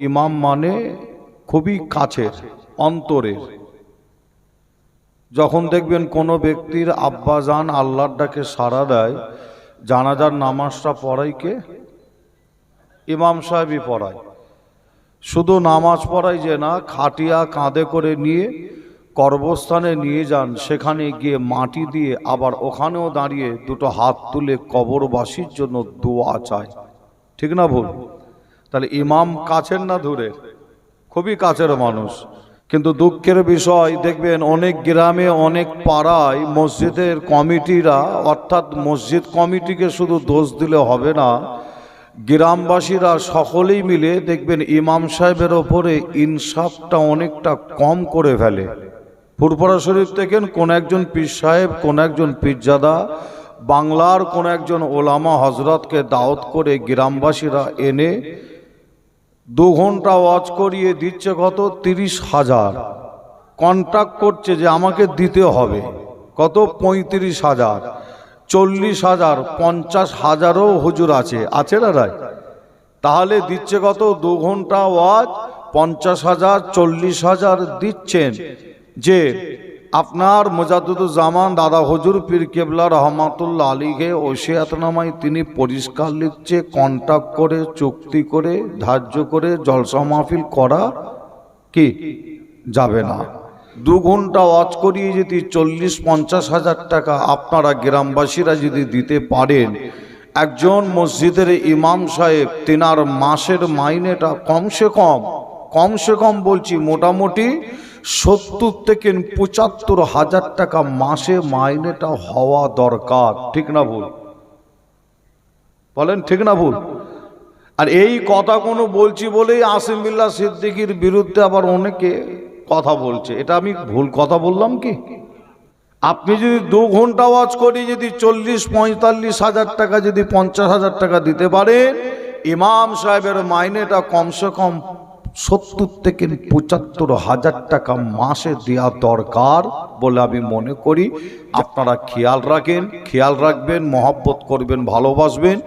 ইমাম মানে খুবই কাছের, অন্তরের। যখন দেখবেন কোনো ব্যক্তির আব্বাজান আল্লাহর ডাকে সাড়া দেয়, জানাজার নামাজটা পড়াই কে? ইমাম সাহেবই পড়ায়। শুধু নামাজ পড়াই যে না, খাটিয়া কাঁধে করে নিয়ে কর্মস্থানে নিয়ে যান, সেখানে গিয়ে মাটি দিয়ে আবার ওখানেও দাঁড়িয়ে দুটো হাত তুলে কবরবাসীর জন্য দোয়া চায়। ঠিক না ভুল? তাহলে ইমাম কাছের না দূরের খুবই কাছের মানুষ। কিন্তু দুঃখের বিষয়, দেখবেন অনেক গ্রামে, অনেক পাড়ায় মসজিদের কমিটিরা, অর্থাৎ মসজিদ কমিটিকে শুধু দোষ দিলে হবে না, গ্রামবাসীরা সকলেই মিলে দেখবেন ইমাম সাহেবের ওপরে ইনসাফটা অনেকটা কম করে ফেলে। ফুরফরা শরীফ দেখেন, কোন একজন পীর সাহেব, কোন একজন পীরজাদা বাংলার কোন একজন ওলামা হজরতকে দাওয়াত করে গ্রামবাসীরা এনে দু ঘণ্টা ওয়াচ করিয়ে দিচ্ছে কত? তিরিশ হাজার। কন্ট্যাক্ট করছে যে আমাকে দিতে হবে। কত? পঁয়ত্রিশ হাজার। চল্লিশ হাজার, পঞ্চাশ হাজারও হুজুর আছে। আছে না রায় তাহলে দিচ্ছে কত? দু ঘণ্টা ওয়াজ, পঞ্চাশ হাজার, চল্লিশ হাজার দিচ্ছেন। যে আপনার মোজাদুজ্জামান দাদা হজুর পীর কেবলা রহমাতুল্লাহ আলীকে ওসিয়াতনামায় তিনি পরিষ্কার লিখছে কন্ট্যাক্ট করে, চুক্তি করে, ধার্য করে, জলসা মাহফিল করা কি? যাবে না। দু ঘণ্টা ওয়াচ করিয়ে যদি চল্লিশ, পঞ্চাশ হাজার টাকা আপনারা গ্রামবাসীরা যদি দিতে পারেন, একজন মসজিদের ইমাম সাহেব, তেনার মাসের মাইনেটা কমসে কম কমসে কম বলছি মোটামুটি সত্তর থেকে পঁচাত্তর হাজার টাকা মাসে মাইনেটা হওয়া দরকার, ঠিক না ভুল? বলেন, ঠিক না ভুল? আর এই কথা কোনো বলছি বলেই আসিম সিদ্দিকির বিরুদ্ধে আবার অনেকে কথা বলছে। এটা আমি ভুল কথা বললাম কি? আপনি যদি দু ঘণ্টা ওয়াচ করি, যদি চল্লিশ, পঁয়তাল্লিশ হাজার টাকা, যদি পঞ্চাশ হাজার টাকা দিতে পারেন, ইমাম সাহেবের মাইনেটা কমসে কম সত্তর থেকে পঁচাত্তর হাজার টাকা মাসে দেওয়া দরকার বলে আমি মনে করি। আপনারা খেয়াল রাখেন, খেয়াল রাখবেন, মহব্বত করবেন, ভালোবাসবেন।